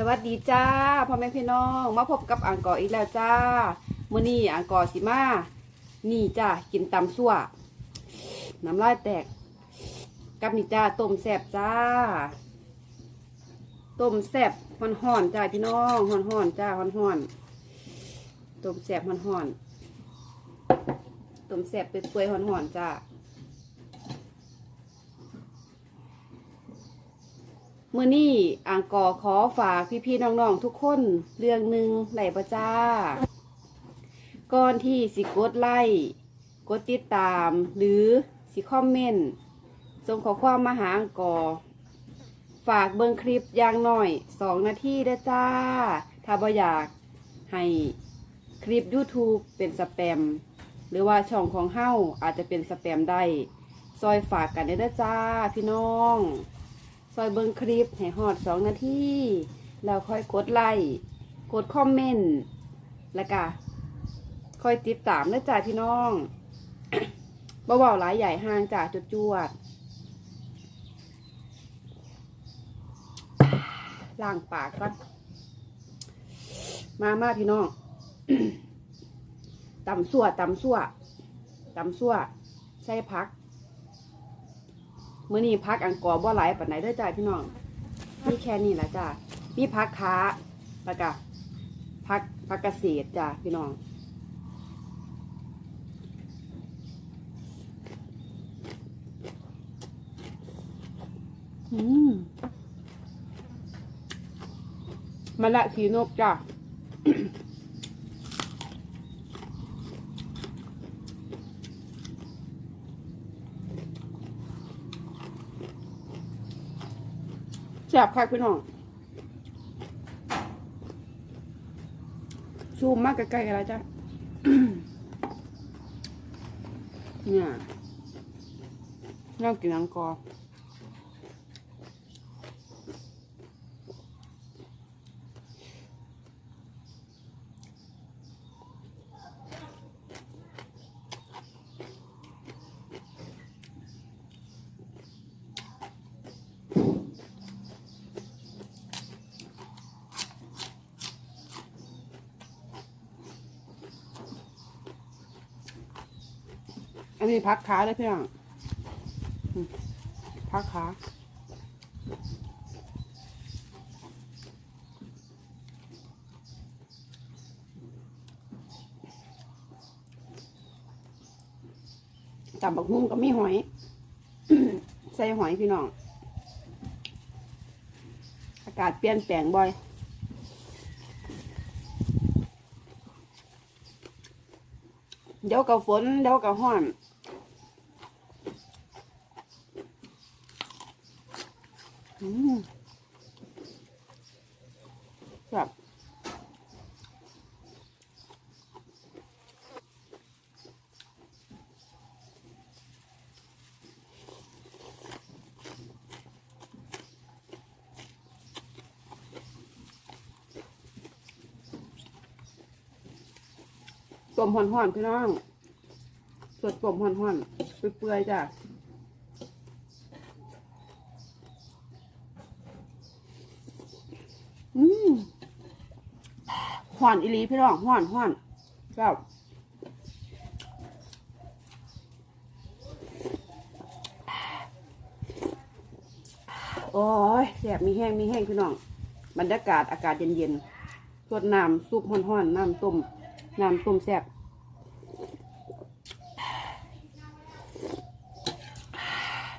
สวัสดีจ้าพ่อแม่พี่น้องมาพบกับอังกออีกแล้วจ้ามื้อนี้อังกอสิมา นี่จ้ากินตำซั่วน้ำลายแตก กับนี่จ้าต้มแซ่บจ้าต้มแซ่บห่อนจ้าพี่น้องห่อนๆจ้าห่อนๆต้มแซ่บห่อนต้มแซ่บเปื่อยๆห่อนจ้า เมื่อนี้อ่างกอขอฝากพี่ๆน้องๆทุกคนเรื่องหนึ่งไหลประจ้า ก่อนที่สิกดไลค์กดติดตาม หรือสิคอมเมนต์ส่งขอความมาหาอ่างกอฝากเบิ่งคลิปอย่างหน่อยสองนาทีได้จ้า ถ้าบ่อยากให้คลิป YouTube เป็นสแปม หรือว่าช่องของเฮ้าอาจจะเป็นสแปมได้ ซอยฝากกันได้จ้าพี่น้อง อยเบิ่งคลิปให้ฮอดสองนาทีแล้วค่อยกดไลค์กดคอมเมนต์แล้วก็ค่อยติดตามนะจ้าพี่น้องบ่เบาหลายใหญ่ห่างจากจุดจวดๆล้างปากก่อนมามาพี่น้องต่ำสั่วต่ำสั่วต่ำสั่วใส่พัก มื้อนี้พักอังกอร์บ่หลายปานไหนเด้อจ้าพี่น้องมีแค่นี้แหละจ้ามีพักค้าแล้วก็พักพักเกษตรจ้าพี่น้องอืมมาละขีนกจ้า ซ่บคักพี่น้องซูมมากใกล้ๆกันแล้วจ้ะเนี่ยน่ากินอังกอ อันนี้พักขาเลยพี่น้องพักขาจับบักหุ่งก็มีหอย ใส่หอยพี่น้อง อากาศเปลี่ยนแปลงบ่อยเดี๋ยวกับฝนเดี๋ยวกับห้อน อืมแบบ ต้มห่อนๆพี่น้องสดต้มห่อนๆเปื่อยๆจ้ะอืมห่อนอีลีพี่น้องห่อนห่อนแบบโอ้ยแสบมีแห้งมีแห้งพี่น้อง บรรยากาศอากาศเย็นๆสวดน้ำซุปห่อนๆน้ำต้ม น้ำต้มแซ่บ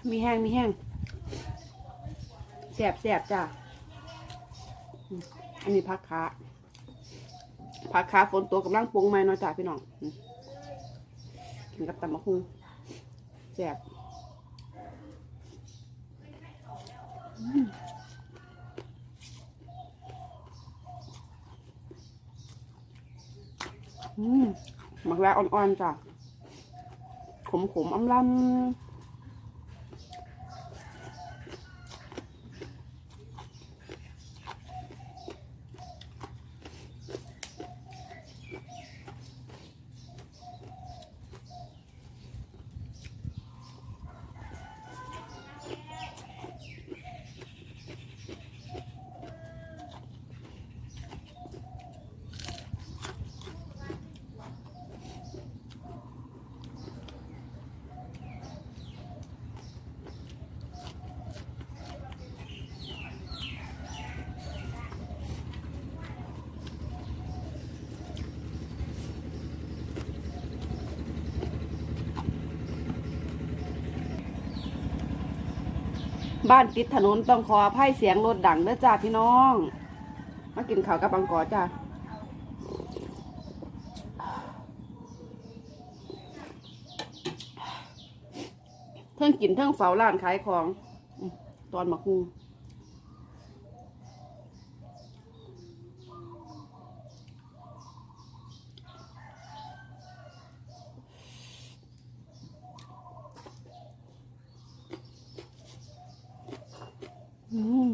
มีแห้งมีแห้งแสบแสบจ้ะอันนี้พักขาพักขาฝนตัวกำลังปรุงไหมเนาะจ้าพี่น้องกินกับตำมะฮุงแซ่บอืมอืม หมักแร้อ่อนๆจ้ะขมๆอำลำ บ้านติดถนนต้องขออภัยเสียงรถดังเด้อจ้าพี่น้อง มากินข้าวกับบังกอจ้าเทิ่งกินเทิ่งเฝ้าร้านขายของ ตอนมาคูอืม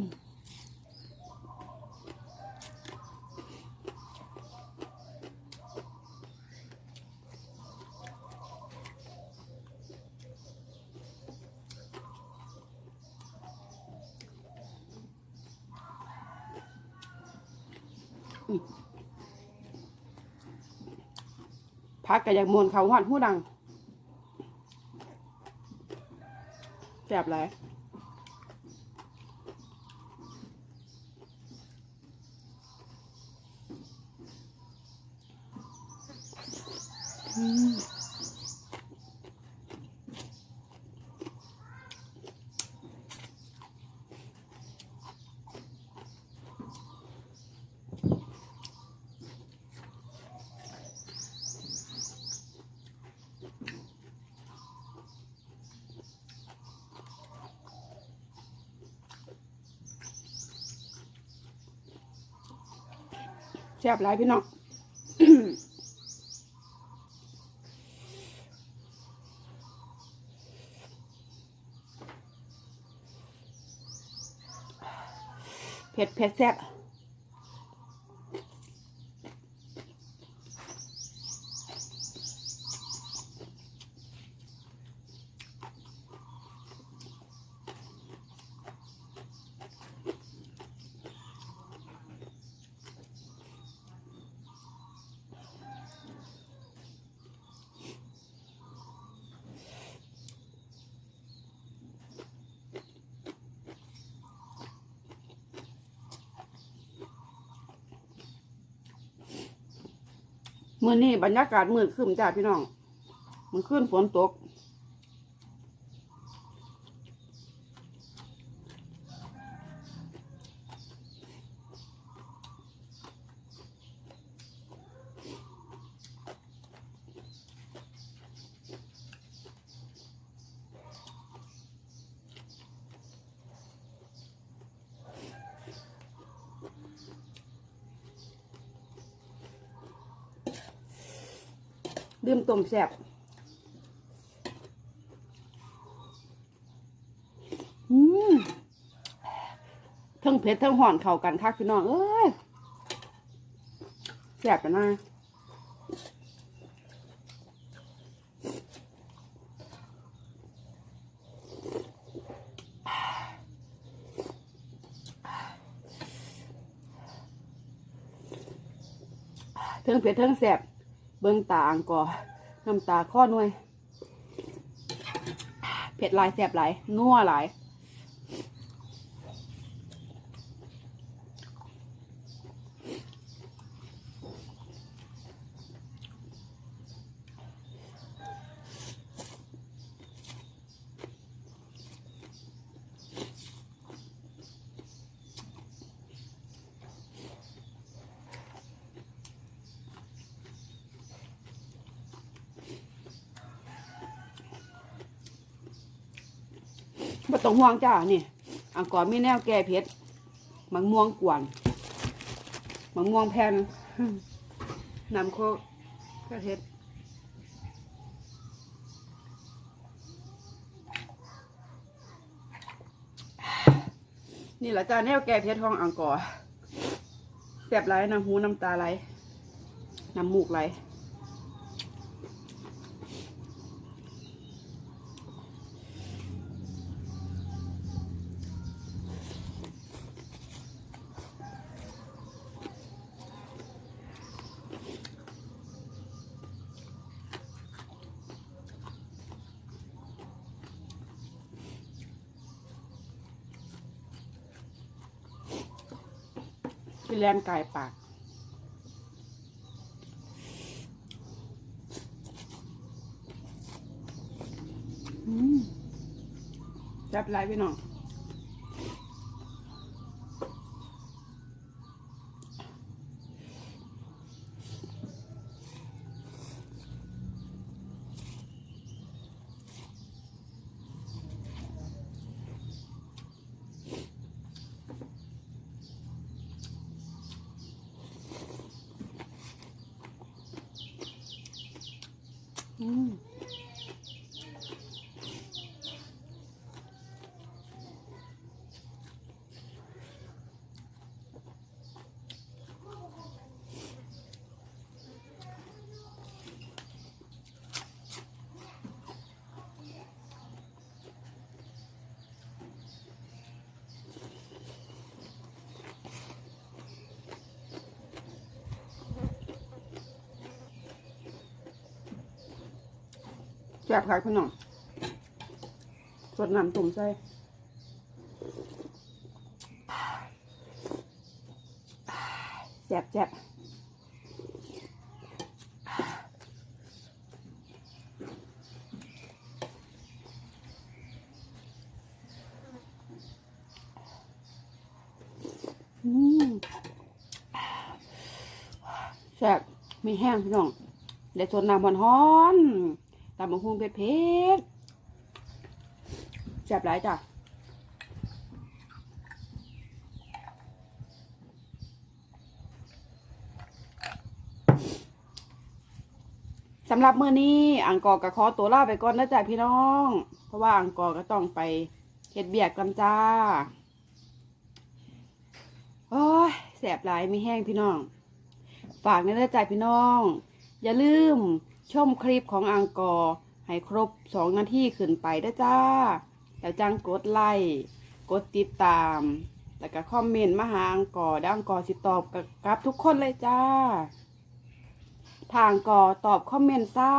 พักกะอยากมวนเขาหอดหูดังแสบไรอืม แสบไรพี่น้องเผ็ดเผ็ดแซ่บ มื่อนี้บรรยากาศมืดครึ้มจ้าพี่น้อง มันขึ้นฝนตก ดื่มต้มแซ่บอืมทั้งเผ็ดทั้งห่อนเข้ากันคักพี่น้องเอ้ยแซ่บกันนะเทิงเผ็ดเทิงแซ่บ เบิ้งตาอังกอน้ำตาข้อหน่วยเผ็ดหลายแสบหลายนัวหลาย บ่ต้องห่วงจ้านี่อังกอร์มีแนวแก้เผ็ดมังม่วงกวนมังม่วงแผ่นน้ำโคกกระเท็ดนี่แหละจ้าแนวแก้เผ็ดของอังกอร์แสบไหลน้ำหูน้ำตาไหลน้ำมูกไหล พี่แลนกายปาก อืมแซ่บไรไปหน่อย อื แซ่บค่ะพี่น้องสดน้ำตุ่มใส่แซ่บแซ่บแซ่บมีแห้งพี่น้องเดี๋ยวสดน้ำฮ้อนๆ ตำบักหุ่งเผ็ดเผ็ดแซ่บหลายจ้ะสำหรับมื้อนี้อังกอร์ก็ขอตัวล่าไปก่อนนะจ๊ะพี่น้อง เพราะว่าอังกอก็ต้องไปเฮ็ดเบียกกันจ้าโอ้ยแสบหลายมีแห้งพี่น้อง ฝากในเด้อจ้ะพี่น้อง อย่าลืม ชมคลิปของอังกอร์ให้ครบสองนาทีขึ้นไปเด้จ้า แล้วจังกดไลค์กดติดตาม แล้วก็คอมเมนต์มาหาอังกอร์ด้อังกอร์สิตอบกับกับทุกคนเลยจ้า ทางกอตอบคอมเมนต์ซ่า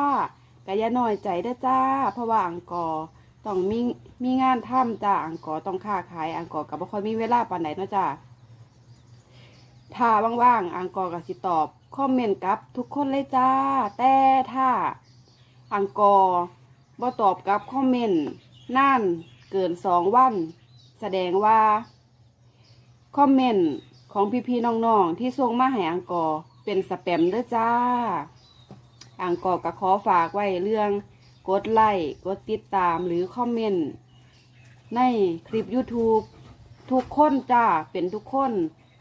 ก็อย่าน้อยใจเด้จ้า เพราะว่าอังกอร์ต้องมีมีงานทำจ้าอังกอร์ต้องค้าขายอังกอร์กับบ่ค่อยมีเวลาปานใดเนาะจ้าถ้าว่างๆอังกอร์ก็สิตอบ คอมเมนต์กลับทุกคนเลยจ้า แต่ถ้าอังกอร์บ่ตอบกลับคอมเมนต์นั่นเกินสองวัน แสดงว่า คอมเมนต์ของพี่ๆน้องๆ ที่ส่งมาให้อังกอร์เป็นสแปมเด้อจ้า อังกอร์ก็ขอฝากไว้เรื่องกดไลค์กดติดตามหรือคอมเมนต์ในคลิป YouTube ทุกคนจ้าเป็นทุกคน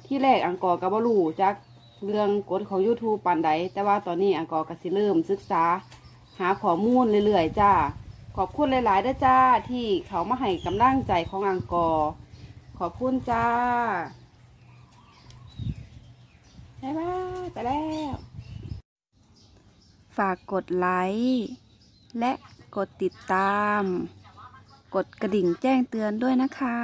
ที่แรกอังกอร์ก็บ่รู้จัก เรื่องกฎของ YouTube ปานใดแต่ว่าตอนนี้อังกอร์ก็สิเริ่มศึกษา หาข้อมูลเรื่อยๆจ้า ขอบคุณหลายๆด้อจ้า ที่เขามาให้กำลังใจของอังกอร์ขอบคุณจ้าบ๊ายบายไปแล้ว ฝากกดไลค์และกดติดตาม กดกระดิ่งแจ้งเตือนด้วยนะคะ